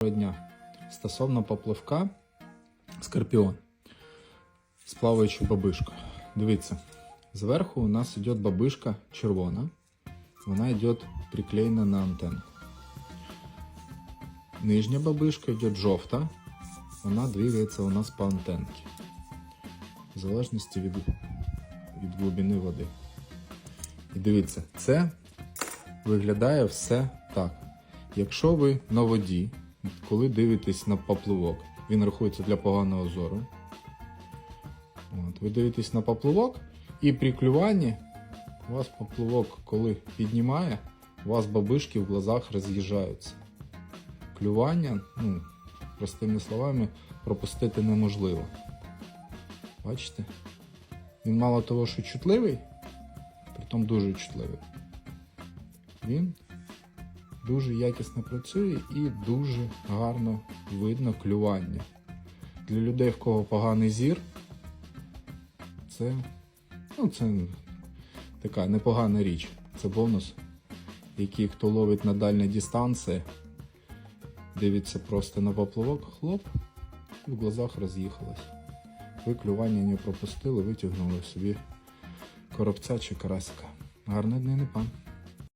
Доброго дня. Стосовно попливка Скорпіон з плаваючою бабишкою. Дивіться, зверху у нас йде бабишка червона. Вона йде приклеєна на антенну. Нижня бабишка йде жовта. Вона двигається у нас по антенці. В залежності від, від глибини води. І дивіться, це виглядає все так. Якщо ви на воді, коли дивитесь на поплавок, він рахується для поганого зору. От, ви дивитесь на поплавок, і при клюванні у вас поплавок, коли піднімає, у вас бабишки в глазах роз'їжджаються. Клювання, ну, простими словами, пропустити неможливо. Бачите? Він мало того, що чутливий, притом дуже чутливий. Він дуже якісно працює і дуже гарно видно клювання. Для людей, в кого поганий зір, це, ну, це така непогана річ. Це бонус, який хто ловить на дальній дистанції, дивиться просто на поплавок, хлоп, і в глазах роз'їхалось. Ви клювання не пропустили, витягнули собі коробця чи карасика. Гарної днини, пан.